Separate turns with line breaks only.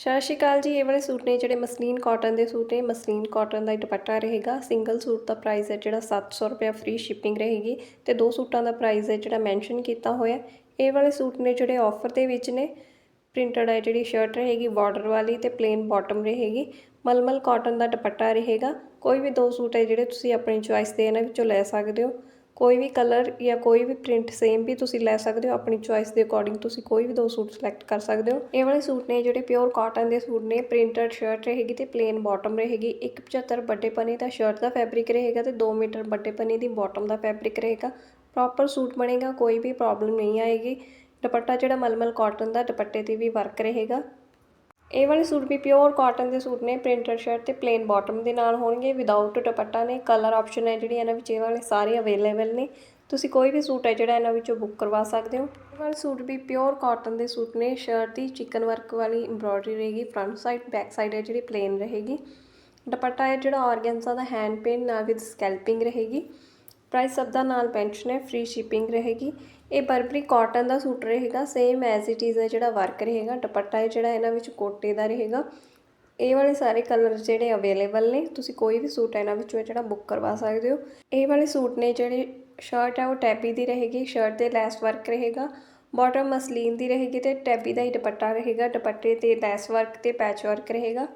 ਸਤਿ ਸ਼੍ਰੀ ਅਕਾਲ ਜੀ, ਇਹ ਵਾਲੇ ਸੂਟ ਨੇ ਜਿਹੜੇ ਮਸਲੀਨ ਕਾਟਨ ਦੇ ਸੂਟ ਨੇ। ਮਸਲੀਨ ਕਾਟਨ ਦਾ ਹੀ ਦੁਪੱਟਾ ਰਹੇਗਾ। ਸਿੰਗਲ ਸੂਟ ਦਾ ਪ੍ਰਾਈਸ ਹੈ ਜਿਹੜਾ 700 ਰੁਪਏ ਫ੍ਰੀ ਸ਼ਿਪਿੰਗ ਰਹੇਗੀ ਤੇ ਦੋ ਸੂਟਾਂ ਦਾ ਪ੍ਰਾਈਸ ਹੈ ਜਿਹੜਾ ਮੈਂਸ਼ਨ ਕੀਤਾ ਹੋਇਆ। ਇਹ ਵਾਲੇ ਸੂਟ ਨੇ ਜਿਹੜੇ ਆਫਰ ਦੇ ਵਿੱਚ ਨੇ। ਪ੍ਰਿੰਟਡ ਹੈ ਜਿਹੜੀ ਸ਼ਰਟ ਰਹੇਗੀ ਬਾਰਡਰ ਵਾਲੀ ਤੇ ਪਲੇਨ ਬਾਟਮ ਰਹੇਗੀ। ਮਲਮਲ ਕਾਟਨ ਦਾ ਦੁਪੱਟਾ ਰਹੇਗਾ। ਕੋਈ ਵੀ ਦੋ ਸੂਟ ਹੈ ਜਿਹੜੇ ਤੁਸੀਂ ਆਪਣੀ ਚੁਆਇਸ ਦੇ ਇਹਨਾਂ ਵਿੱਚੋਂ ਲੈ ਸਕਦੇ ਹੋ। ਕੋਈ ਵੀ ਕਲਰ ਜਾਂ ਕੋਈ ਵੀ ਪ੍ਰਿੰਟ ਸੇਮ ਵੀ ਤੁਸੀਂ ਲੈ ਸਕਦੇ ਹੋ, ਆਪਣੀ ਚੁਆਇਸ ਦੇ ਅਕੋਰਡਿੰਗ ਤੁਸੀਂ ਕੋਈ ਵੀ ਦੋ ਸੂਟ ਸਿਲੈਕਟ ਕਰ ਸਕਦੇ ਹੋ। ਇਹ ਵਾਲੇ ਸੂਟ ਨੇ ਜਿਹੜੇ ਪਿਓਰ ਕਾਟਨ ਦੇ ਸੂਟ ਨੇ ਪ੍ਰਿੰਟਡ ਸ਼ਰਟ ਰਹੇਗੀ ਤੇ ਪਲੇਨ ਬਾਟਮ ਰਹੇਗੀ। 175 ਵੱਡੇ ਪਨੀ ਦਾ ਸ਼ਰਟ ਦਾ ਫੈਬਰਿਕ ਰਹੇਗਾ ਤੇ 2 ਮੀਟਰ ਵੱਡੇ ਪਨੀ ਦੀ ਬਾਟਮ ਦਾ ਫੈਬਰਿਕ ਰਹੇਗਾ। ਪ੍ਰੋਪਰ ਸੂਟ ਬਣੇਗਾ, ਕੋਈ ਵੀ ਪ੍ਰੋਬਲਮ ਨਹੀਂ ਆਏਗੀ। ਦੁਪੱਟਾ ਜਿਹੜਾ ਮਲਮਲ ਕਾਟਨ ਦਾ, ਦੁਪੱਟੇ ਤੇ ਵੀ ਵਰਕ ਰਹੇਗਾ। ਇਹ ਵਾਲੇ ਸੂਟ ਵੀ ਪਿਓਰ ਕਾਟਨ ਦੇ ਸੂਟ ਨੇ ਪ੍ਰਿੰਟਡ ਸ਼ਰਟ ਤੇ ਪਲੇਨ ਬਾਟਮ ਦੇ ਨਾਲ ਹੋਣਗੇ ਵਿਦਆਊਟ ਦੁਪੱਟਾ ਨੇ ਕਲਰ ਆਪਸ਼ਨ ਹੈ ਜਿਹੜੀ ਇਹਨਾਂ ਵਿੱਚ ਇਹ ਵਾਲੇ ਸਾਰੇ ਅਵੇਲੇਬਲ ਨੇ। ਤੁਸੀਂ ਕੋਈ ਵੀ ਸੂਟ ਹੈ ਜਿਹੜਾ ਇਹਨਾਂ ਵਿੱਚੋਂ ਬੁੱਕ ਕਰਵਾ ਸਕਦੇ ਹੋ। ਇਹ ਵਾਲੇ ਸੂਟ ਵੀ ਪਿਓਰ ਕਾਟਨ ਦੇ ਸੂਟ ਨੇ ਸ਼ਰਟ ਦੀ ਚਿਕਨ ਵਰਕ ਵਾਲੀ ਐਮਬ੍ਰੋਇਡਰੀ ਰਹੇਗੀ ਫਰੰਟ ਸਾਈਡ ਬੈਕ ਸਾਈਡ ਹੈ ਜਿਹੜੀ ਪਲੇਨ ਰਹੇਗੀ। ਦੁਪੱਟਾ ਹੈ ਜਿਹੜਾ ਆਰਗੈਂਜ਼ਾ ਦਾ ਹੈਂਡ ਪੇਨ ਨਾਲ ਵਿਦ ਸਕੈਲਪਿੰਗ ਰਹੇਗੀ। ਪ੍ਰਾਈਸ ਸਭ ਦਾ ਨਾਲ ਪੈਂਸ਼ਨ ਹੈ, ਫ੍ਰੀ ਸ਼ਿਪਿੰਗ ਰਹੇਗੀ। ਇਹ ਬਰਬਰੀ ਕਾਟਨ ਦਾ ਸੂਟ ਰਹੇਗਾ ਸੇਮ ਐਜ਼ ਇਟ ਇਜ਼ ਹੈ ਜਿਹੜਾ ਵਰਕ ਰਹੇਗਾ, ਦੁਪੱਟਾ ਹੈ ਜਿਹੜਾ ਇਹਨਾਂ ਵਿੱਚ ਕੋਟੇ ਦਾ ਰਹੇਗਾ। ਇਹ ਵਾਲੇ ਸਾਰੇ ਕਲਰ ਜਿਹੜੇ ਅਵੇਲੇਬਲ ਨੇ, ਤੁਸੀਂ ਕੋਈ ਵੀ ਸੂਟ ਇਹਨਾਂ ਵਿੱਚੋਂ ਜਿਹੜਾ ਬੁੱਕ ਕਰਵਾ ਸਕਦੇ ਹੋ। ਇਹ ਵਾਲੇ ਸੂਟ ਨੇ ਜਿਹੜੇ ਸ਼ਰਟ ਹੈ ਉਹ ਟੈਬੀ ਦੀ ਰਹੇਗੀ ਸ਼ਰਟ ਤੇ ਲੈਸ ਵਰਕ ਰਹੇਗਾ। ਬਾਟਮ ਮਸਲੀਨ ਦੀ ਰਹੇਗੀ ਤੇ ਟੈਬੀ ਦਾ ਹੀ ਦੁਪੱਟਾ ਰਹੇਗਾ, ਦੁਪੱਟੇ ਤੇ ਲੈਸ ਵਰਕ ਤੇ ਪੈਚ ਵਰਕ ਰਹੇਗਾ।